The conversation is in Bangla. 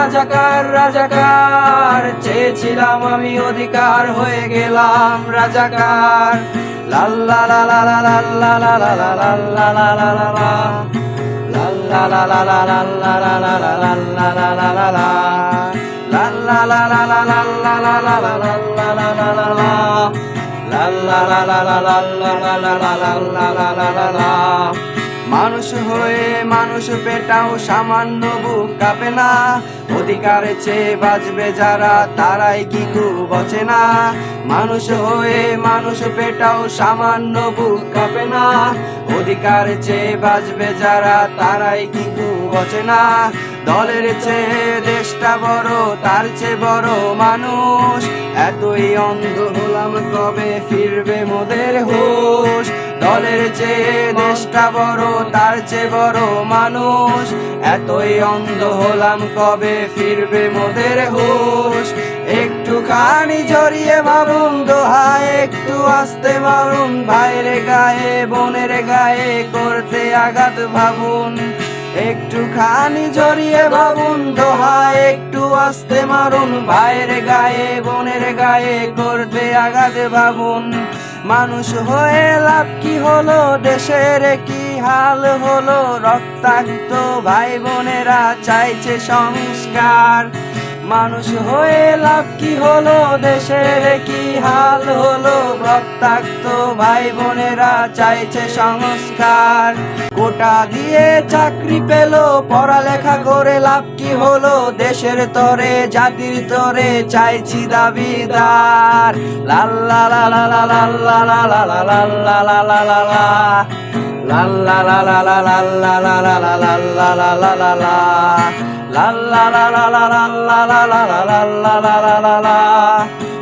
রাজাকার রাজাকার চেয়েছিলাম আমি অধিকার হয়ে গেলাম রাজাকার লাল লা লা লা লা লা লা লা লা লা মানুষ হয়ে মানুষ পেটাও, সামান্য বুক কাঁপে না। অধিকারে চেয়ে বাঁচবে যারা, তারাই কি বচে না মানুষ হয়ে মানুষ পেটাও, সামান্য বুক কাঁপে না। অধিকার চেয়ে বাঁচবে যারা, তারাই কি বচে না দলের চেয়ে দেশটা বড়, তার চেয়ে বড় মানুষ। এতই অন্ধ হলাম কবে ফিরবে মোদের হুশ। দলের চেয়ে দেশটা বড়, তার চেয়ে বড় মানুষ। এতই অন্ধ হলাম কবে ফিরবে মোদের হুশ? একটুখানি জড়িয়ে ভাবুন দোহায়, একটু আসতে মারুন। ভাইরে গায়ে, বোনের গায়ে করতে আঘাত ভাবুন। একটুখানি জড়িয়ে ভাবুন দোহায়, একটু আসতে মারুন। ভাইয়ের গায়ে, বোনের গায়ে করতে আঘাত ভাবুন। মানুষ হয়ে লাভ কি হলো? দেশের কি হাল হলো? রক্তাক্ত ভাই বোনেরা চাইছে সংস্কার। মানুষ হয়ে লাভ কি হলো? দেশের কি হাল হলো? রক্তাক্ত ভাই বোনেরা চাইছে সংস্কার কোটা দিয়ে চাকরি পেল পড়ালেখা করে লাভ কি হলো দেশের তরে জাতির তরে চাইছি দাবিদার লাল্লা লা লা লা লা লা লা লা লা লা লা লা লা লা লা la la la la la la la la la la la la la la La la